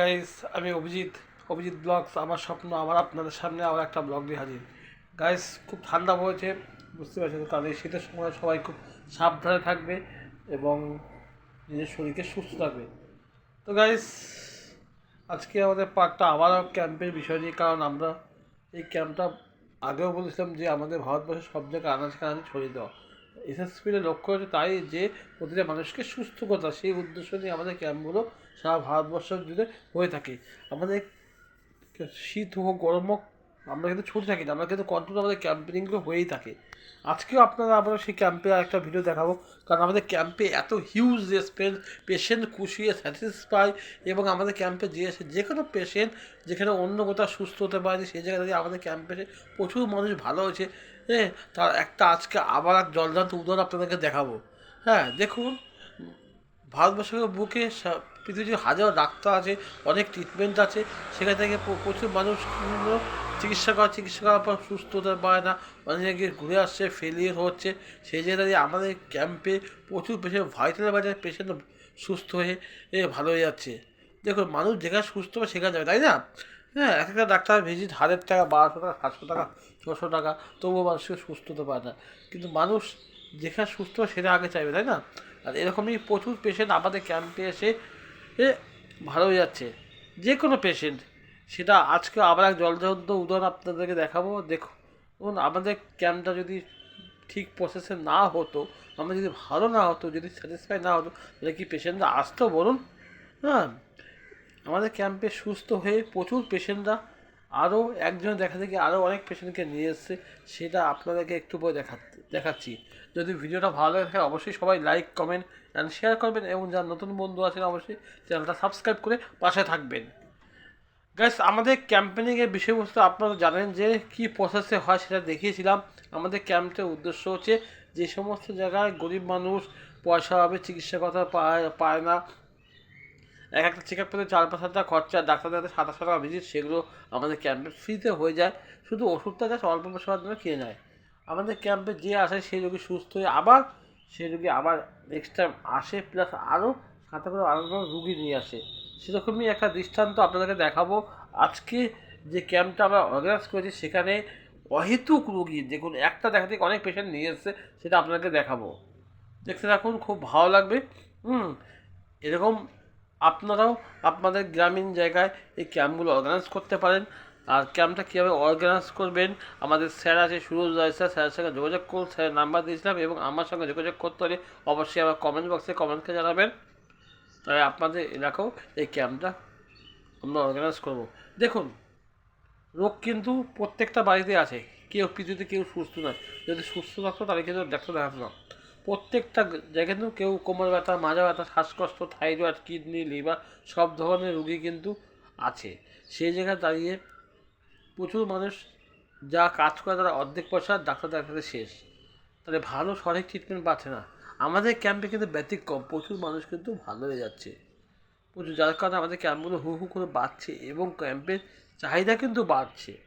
Guys আমি Abhijit. Abhijit blogs আমার স্বপ্ন, আমার আপনাদের সামনে আবার একটা ব্লগ নিয়ে হাজির। গাইস খুব ঠান্ডা পড়েছে, বুঝতে পারছেন কারণ এই শীতের সময় সবাই খুব সাবধানে থাকবে এবং নিজের শরীরকে সুস্থ রাখবে। তো গাইস আজকে আমাদের পার্টটা আবারও ক্যাম্পের বিষয় নিয়ে, কারণ আমরা এই ক্যাম্পটা আগেও বলেছিলাম যে আমাদের ভারতবর্ষের সব জায়গায় আনাজ কানাজ ছড়িয়ে দেওয়া। এসএসপির লক্ষ্য হচ্ছে তাই যে প্রতিটা মানুষকে সুস্থ করা সেই উদ্দেশ্য নিয়ে আমাদের ক্যাম্পগুলো সারা ভারতবর্ষ জুড়ে হয়ে থাকে। আমাদের শীত হোক, গরম হোক, আমরা কিন্তু ছুটে থাকি না, আমরা কিন্তু কন্টিনিউ আমাদের ক্যাম্পেনিংগুলো হয়েই থাকে। আজকেও আপনারা আমরা সেই ক্যাম্পে একটা ভিডিও দেখাবো, কারণ আমাদের ক্যাম্পে এত হিউজ রেসপেন্স পেশেন্ট খুশিয়ে স্যাটিসফাই এবং আমাদের ক্যাম্পে যে যে কোনো পেশেন্ট যেখানে অন্য কোথাও সুস্থ হতে পারে সেই জায়গায় দাঁড়িয়ে আমাদের ক্যাম্পে প্রচুর মানুষ ভালো হয়েছে। হ্যাঁ তার একটা আজকে আবার এক জলজান্ত উদাহরণ আপনাদেরকে দেখাবো। হ্যাঁ দেখুন, ভারতবর্ষের বুকে পৃথিবীর হাজার ডাক্তার আছে, অনেক ট্রিটমেন্ট আছে, সেখান থেকে প্রচুর মানুষ চিকিৎসা করা, চিকিৎসা করার পর সুস্থ হতে পারে না। অনেক ঘুরে আসছে ফেলিয়ার হচ্ছে। সেই জায়গায় আমাদের ক্যাম্পে প্রচুর পেশেন্ট ভাইটাল ভাইটাল পেশেন্ট সুস্থ হয়ে ভালো হয়ে যাচ্ছে। দেখুন, মানুষ যেখানে সুস্থ হবে সেখানে যাবে, তাই না? হ্যাঁ এক একটা ডাক্তার ভিজিট হাজার টাকা, বারোশো টাকা, সাতশো টাকা, ছশো টাকা, তবুও মানুষকে সুস্থ হতে পারে না। কিন্তু মানুষ যেখানে সুস্থ সেটা আগে চাইবে, তাই না? আর এরকমই প্রচুর পেশেন্ট আমাদের ক্যাম্পে এসে এ, ভালো হয়ে যাচ্ছে। যে কোনো পেশেন্ট সেটা আজকে আবার এক জলজন্ত উদাহরণ আপনাদেরকে দেখাবো। দেখুন আমাদের ক্যাম্পটা যদি ঠিক প্রসেসে না হতো, আমরা যদি ভালো না হতো, যদি স্যাটিসফাই না হতো, তাহলে কি পেশেন্টরা আসতো বলুন? হ্যাঁ আমাদের ক্যাম্পে সুস্থ হয়ে প্রচুর পেশেন্টরা আরও একজন দেখা দেখি আরও অনেক পেশেন্টকে নিয়ে এসছে। সেটা আপনাদেরকে একটু পরে দেখা দেখাচ্ছি। যদি ভিডিওটা ভালো লাগে থাকে, অবশ্যই সবাই লাইক কমেন্ট অ্যান্ড শেয়ার করবেন এবং যারা নতুন বন্ধু আছেন, অবশ্যই চ্যানেলটা সাবস্ক্রাইব করে পাশে থাকবেন। গ্যাস আমাদের ক্যাম্পেনিংয়ের বিষয়বস্তু আপনারা জানেন যে কি প্রসেসে হয় সেটা দেখিয়েছিলাম। আমাদের ক্যাম্পের উদ্দেশ্য হচ্ছে যে সমস্ত জায়গায় গরিব মানুষ পয়সা হবে চিকিৎসা কথা পায় না। এক একটা চেক আপ করতে চার পাঁচ হাজার টাকা খরচা, ডাক্তার দেখাতে সাতাশশো টাকা ভিজিট সেগুলো আমাদের ক্যাম্পে ফ্রিতে হয়ে যায়। শুধু ওষুধটা জাস্ট অল্প পয়সার মাধ্যমে কিনে নেয়। আমাদের ক্যাম্পে যে আসে সেই রোগী সুস্থ হয়ে আবার সেই রোগী আবার নেক্সট টাইম আসে প্লাস আরও সাথে করে আরও রুগী নিয়ে আসে। সেরকমই একটা দৃষ্টান্ত আপনাদেরকে দেখাবো। আজকে যে ক্যাম্পটা আমরা অর্গানাইজ করেছি, সেখানে অহেতুক রুগী দেখুন একটা দেখা থেকে অনেক পেশেন্ট নিয়ে এসছে, সেটা আপনাদেরকে দেখাবো। দেখতে থাকুন, খুব ভালো লাগবে। হুম, এরকম আপনারাও আপনাদের গ্রামীণ জায়গায় এই ক্যাম্পগুলো অর্গানাইজ করতে পারেন। আর ক্যাম্পটা কীভাবে অর্গানাইজ করবেন? আমাদের স্যার আছে, সুরজ রায় স্যার, স্যারের সঙ্গে যোগাযোগ করুন, স্যারের নাম্বার দিয়েছিলাম এবং আমার সঙ্গে যোগাযোগ করতে হলে অবশ্যই আমার কমেন্ট বক্সে কমেন্টকে জানাবেন। তাই আপনাদের এলাকাও এই ক্যাম্পটা আমরা অর্গানাইজ করব। দেখুন, রোগ কিন্তু প্রত্যেকটা বাড়িতে আছে। কেউ পৃথিবীতে কেউ সুস্থ নয়। যদি সুস্থ থাকতো, তাহলে কিন্তু ডাক্তার দেখাতো না। প্রত্যেকটা জায়গায় কিন্তু কেউ কোমর ব্যথা, মাজা ব্যথা, শ্বাসকষ্ট, থাইরয়েড, কিডনি, লিভার, সব ধরনের রুগী কিন্তু আছে। সেই জায়গায় দাঁড়িয়ে প্রচুর মানুষ যা কাজ করে তারা অর্ধেক পয়সা, ডাক্তার দেখাতে শেষ। তাহলে ভালো সঠিক ট্রিটমেন্ট পাচ্ছে না। আমাদের ক্যাম্পে কিন্তু ব্যতিক্রম। প্রচুর মানুষ কিন্তু ভালো হয়ে যাচ্ছে। প্রচুর যার কারণে আমাদের ক্যাম্পগুলো হু হু করে বাড়ছে এবং ক্যাম্পের চাহিদা কিন্তু বাড়ছে।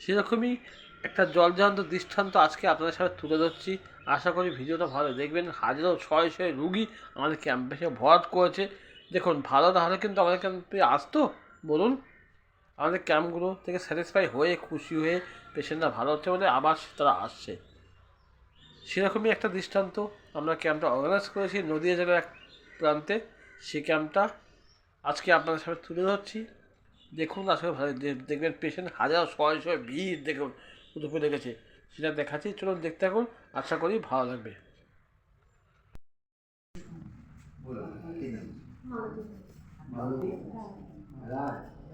সেরকমই একটা জলজান্ত দৃষ্টান্ত আজকে আপনাদের সাথে তুলে ধরছি। আশা করি ভিডিওটা ভালো দেখবেন। হাজারো, ছয় ছয় রুগী আমাদের ক্যাম্পে এসে ভরাট করেছে। দেখুন, ভালো তাহলে কিন্তু আমাদের ক্যাম্পে আসতো। বলুন। আমাদের ক্যাম্পগুলো থেকে স্যাটিসফাই হয়ে খুশি হয়ে পেশেন্টরা ভালো হচ্ছে বলে আবার তারা আসছে। সেরকমই একটা দৃষ্টান্ত আমরা ক্যাম্পটা অর্গানাইজ করেছি। নদীয়া জেলার এক প্রান্তে সেই ক্যাম্পটা আজকে আপনাদের সামনে তুলে ধরছি। দেখুন আসলে ভালো দেখবেন পেশেন্ট হাজার শয়ে শয়ে ভিড় দেখুন উঠে লেগেছে সেটা দেখাচ্ছি। চলুন দেখতে থাকুন। আশা করি ভালো লাগবে। মালতী রাত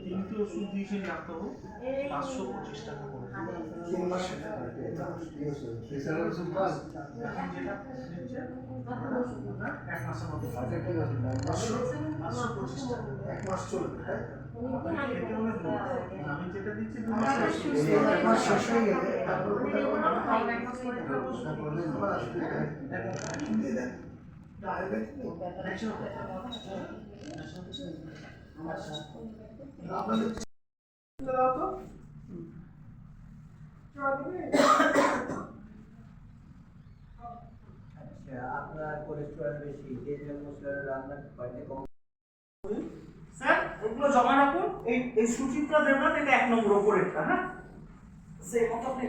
তিনটে ওষুধ দিয়েছেন ডাক্তারবাবু পাঁচশো পঁচিশ টাকা করে এক মাসের মতো পাঁচশো পাঁচশো টাকা এক মাস চলবে তাই। আমি যেটা দিচ্ছি এক মাস শেষ হয়ে গেলে আপনার কোলেস্টেরল বেশি যে জন্য স্যার বাড়িতে কম স্যার ওগুলো জমা রাখুন। এই এই দেবনাথ এটা এক নম্বর ওপরেরটা হ্যাঁ? সেই মতো আপনি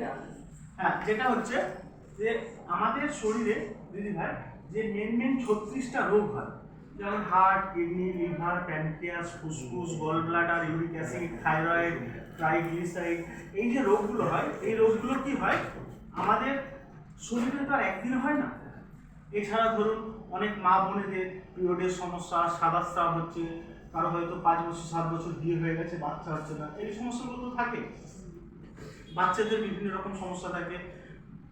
হ্যাঁ যেটা হচ্ছে যে আমাদের শরীরে দিদি ভাই যে মেন মেন ছত্রিশটা রোগ হয় যেমন হার্ট কিডনি লিভার প্যানক্রিয়াস ফুসফুস gall bladder uric acid thyroid triglyceride এই যে রোগগুলো হয়, এই রোগগুলো কি হয়? আমাদের শরীরে তো আর একদিন হয় না। এছাড়া ধরুন, অনেক মা বোনেদের পিরিয়ডের সমস্যা, সাদা স্রাব হচ্ছে, কারও হয়তো পাঁচ বছর, সাত বছর বিয়ে হয়ে গেছে, বাচ্চা হচ্ছে না, এই সমস্যাগুলো তো থাকে। বাচ্চাদের বিভিন্ন রকম সমস্যা থাকে,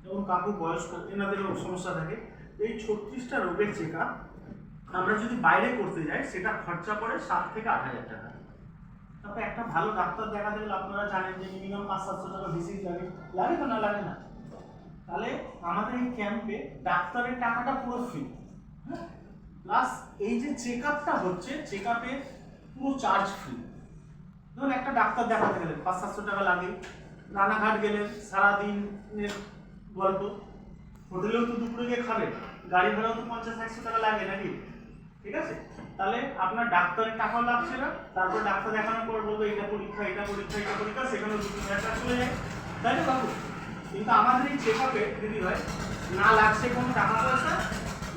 যেমন কাকু বয়স্ক, এনাদেরও সমস্যা থাকে। এই ছত্রিশটা রোগের চেক আমরা যদি বাইরে করতে যাই সেটা খরচা পড়ে সাত থেকে আট হাজার টাকা। তারপর একটা ভালো ডাক্তার দেখাতে গেলে, আপনারা জানেন যে মিনিমাম পাঁচ সাতশো টাকা ভিজিট লাগে। লাগে তো না, লাগে না? তাহলে আমাদের এই ক্যাম্পে ডাক্তারের টাকাটা পুরো ফ্রি প্লাস এই যে চেক আপটা হচ্ছে চেক আপে পুরো চার্জ ফ্রি ধরুন একটা ডাক্তার দেখাতে গেলেন, পাঁচ সাতশো টাকা লাগে। রানাঘাট গেলেন, সারাদিনের গল্প। হোটেলেও তো দুপুরে গিয়ে খাবেন, গাড়ি ভাড়াও তো পঞ্চাশ, একশো টাকা লাগে নাকি? ঠিক আছে? তাহলে আপনার ডাক্তারের টাকাও লাগছে না, তারপর ডাক্তার দেখানোর পর বলব এটা পরীক্ষা এটা পরীক্ষা এটা পরীক্ষা, সেখানে দু তিন চলে যায়। তাই তো বাবু? কিন্তু আমাদের এই চেক আপে দিদি ভাই না লাগছে কোনো টাকা পয়সা,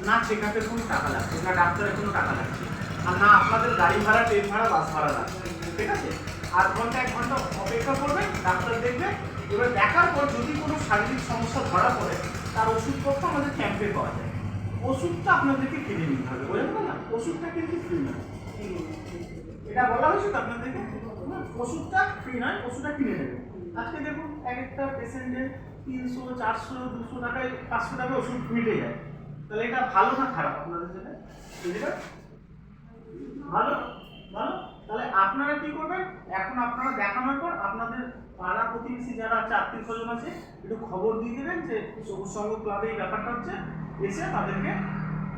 না চেক আপের কোনো টাকা লাগছে, না ডাক্তারের কোনো টাকা লাগছে, আর না আপনাদের গাড়ি ভাড়া, ট্রেন ভাড়া, বাস ভাড়া লাগছে, ঠিক আছে? আধ ঘণ্টা এক ঘণ্টা অপেক্ষা করবেন ডাক্তার দেখবে, এবার দেখার পর যদি কোনো শারীরিক সমস্যা ধরা পড়ে, তার ওষুধপত্র আমাদের ক্যাম্পে পাওয়া যায়। ওষুধটা আপনাদেরকে কিনে নিতে হবে বুঝলেন না? ওষুধটা কিন্তু ফ্রি না এটা বলা হয়েছে তো আপনাদেরকে? ওষুধটা ফ্রি নয়, ওষুধটা কিনে নেবেন আজকে দেখুন, এক একটা পেশেন্টের তিনশো, চারশো, দুশো টাকায় পাঁচশো টাকায় ওষুধ মিটে যায়। তাহলে এটা ভালো না খারাপ আপনাদের জন্য? ভালো? ভালো? তাহলে আপনারা কি করবেন? এখন আপনারা দেখানোর পর আপনাদের পাড়া প্রতিবেশী যারা আছে আত্মীয় স্বজন আছে, একটু খবর দিয়ে দেবেন যে সবুজ সংঘ ক্লাবে এই ব্যাপারটা হচ্ছে। এসে তাদেরকে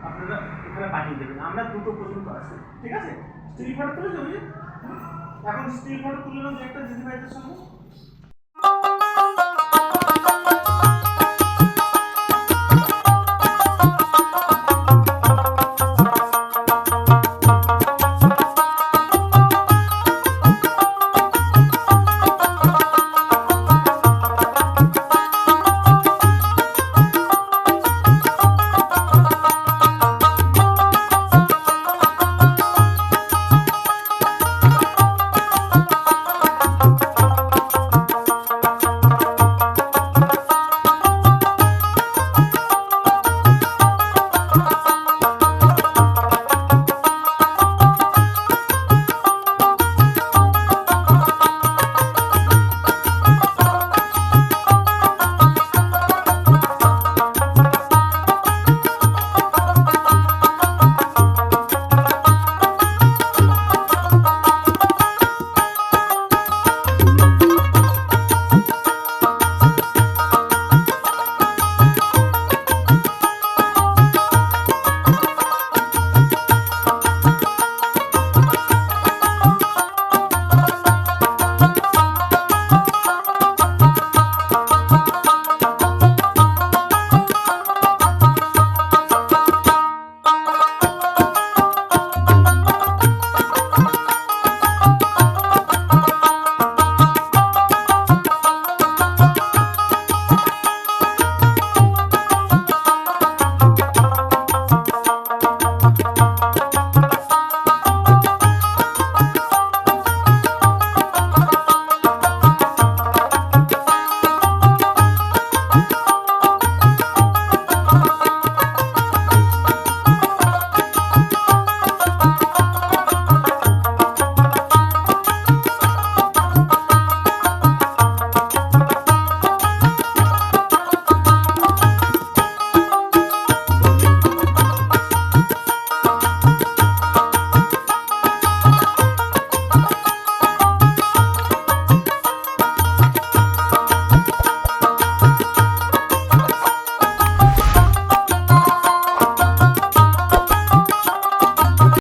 আপনারা এখানে পাঠিয়ে দেবেন। আমরা দুটো পর্যন্ত আছি ঠিক আছে? স্টিল ফটো তুলে যাবে এখন স্টিল ফটো তুলে নেব একটা দিদি ভাইদের সঙ্গে।